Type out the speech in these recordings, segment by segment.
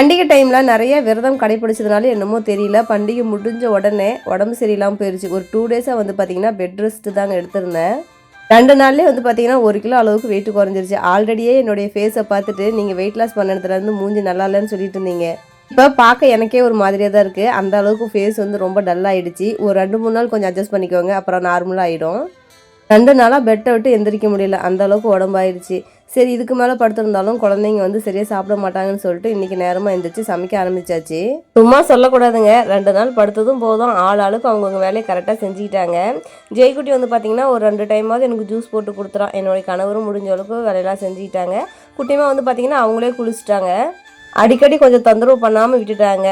பண்டிகை டைமில் நிறைய விரதம் கடைப்பிடிச்சதுனால என்னமோ தெரியல. பண்டிகை முடிஞ்ச உடனே உடம்பு சரியில்லாமல் போயிடுச்சு ஒரு டூ டேஸாக வந்து பார்த்தீங்கன்னா பெட் ரெஸ்ட்டு தாங்க எடுத்திருந்தேன். ரெண்டு நாள்லேயே வந்து பார்த்தீங்கன்னா ஒரு கிலோ அளவுக்கு வெயிட் குறைஞ்சிருச்சு. ஆல்ரெடியே என்னுடைய ஃபேஸை பார்த்துட்டு நீங்கள் வெயிட் லாஸ் பண்ணதுலேருந்து மூஞ்சி நல்லா இல்லைன்னு சொல்லிட்டு இருந்தீங்க. இப்போ பார்க்க எனக்கே ஒரு மாதிரியாக தான் இருக்குது அந்த அளவுக்கு ஃபேஸ் வந்து ரொம்ப டல் ஒரு ரெண்டு மூணு நாள் கொஞ்சம் அட்ஜஸ்ட் பண்ணிக்கோங்க. அப்புறம் நார்மலாக ஆகிடும் ரெண்டு நாளாக பெட்டை விட்டு எந்திரிக்க முடியல. அந்த அளவுக்கு உடம்பாயிருச்சு. சரி இதுக்கு மேலே படுத்திருந்தாலும் குழந்தைங்க வந்து சரியாக சாப்பிட மாட்டாங்கன்னு சொல்லிட்டு இன்னைக்கு நேரமாக எழுந்திரிச்சு சமைக்க ஆரம்பிச்சாச்சு. சும்மா சொல்லக்கூடாதுங்க. ரெண்டு நாள் படுத்ததும் போதும். ஆள் ஆளுக்கு அவங்கவுங்க வேலையை கரெக்டாக செஞ்சுக்கிட்டாங்க. ஜெய்குட்டி வந்து பார்த்திங்கன்னா ஒரு ரெண்டு டைமாவது எனக்கு ஜூஸ் போட்டு கொடுத்துறான் என்னுடைய கணவரும் முடிஞ்ச அளவுக்கு வேலையெல்லாம் செஞ்சுக்கிட்டாங்க. குட்டியமாக வந்து பார்த்திங்கன்னா அவங்களே குளிச்சுட்டாங்க. அடிக்கடி கொஞ்சம் தொந்தரவு பண்ணாமல் விட்டுட்டாங்க.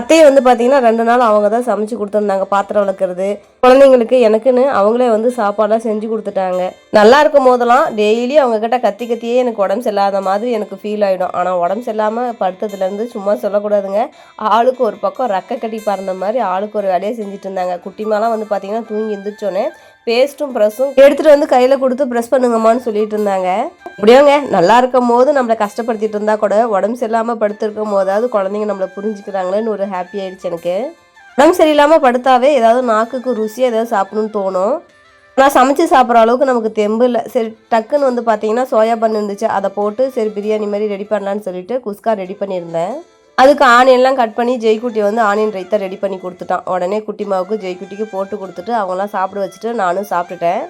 அத்தையை வந்து பார்த்தீங்கன்னா ரெண்டு நாள் அவங்க தான் சமைச்சு கொடுத்துருந்தாங்க பாத்திரம் விளக்குறது. குழந்தைங்களுக்கு எனக்குன்னு அவங்களே வந்து சாப்பாடெல்லாம் செஞ்சு கொடுத்துட்டாங்க. நல்லா இருக்கும் போதெல்லாம் டெய்லி அவங்க கிட்ட கத்தி கத்தியே எனக்கு உடம்பு சரியில்லாத மாதிரி எனக்கு ஃபீல் ஆகிடும் ஆனால் உடம்பு சரியில்லாமல் படுத்ததுலேருந்து சும்மா சொல்லக்கூடாதுங்க. ஆளுக்கு ஒரு பக்கம் ரக்க கட்டி பறந்த மாதிரி ஆளுக்கு ஒரு வேலையை செஞ்சுட்டு இருந்தாங்க. குட்டிமாலாம் வந்து பார்த்தீங்கன்னா தூங்கி எந்திரிச்சோன்னே பேஸ்ட்டும் ப்ரெஸ்ஸும் எடுத்துகிட்டு வந்து கையில் கொடுத்து ப்ரெஸ் பண்ணுங்கம்மான்னு சொல்லிட்டு இருந்தாங்க. எப்படியோங்க நல்லா இருக்கும் போது நம்மளை கஷ்டப்படுத்திட்டு இருந்தா கூட உடம்பு சரியில்லாமல் படுத்திருக்கும் போதாவது குழந்தைங்க நம்மளை புரிஞ்சுக்கிறாங்களேன்னு ஒரு ஹாப்பி ஆயிடுச்சு எனக்கு. உடம்பு சரியில்லாமல் படுத்தாவே ஏதாவது நாக்குக்கு ருசியாக ஏதாவது சாப்பிடணும்னு தோணும். ஆனால் சமைச்சு சாப்பிட்ற அளவுக்கு நமக்கு தெம்பு இல்லை. சரி டக்குன்னு வந்து பார்த்தீங்கன்னா சோயா பன் இருந்துச்சு. அதை போட்டு சரி பிரியாணி மாதிரி ரெடி பண்ணலான்னு சொல்லிட்டு குஸ்கா ரெடி பண்ணியிருந்தேன். அதுக்கு ஆனியன்லாம் கட் பண்ணி ஜெய்குட்டி வந்து ஆனியன் ரைத்தா ரெடி பண்ணி கொடுத்துட்டான். உடனே குட்டி மாவுக்கு ஜெய்குட்டிக்கு போட்டு கொடுத்துட்டு அவங்களாம் சாப்பிட வச்சுட்டு நானும் சாப்பிட்டுட்டேன்.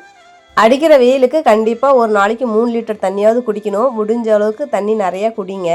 அடிக்கிற வெயிலுக்கு கண்டிப்பாக ஒரு நாளைக்கு மூணு லிட்டர் தண்ணியாவது குடிக்கணும். முடிஞ்ச அளவுக்கு தண்ணி நிறையா குடிங்க.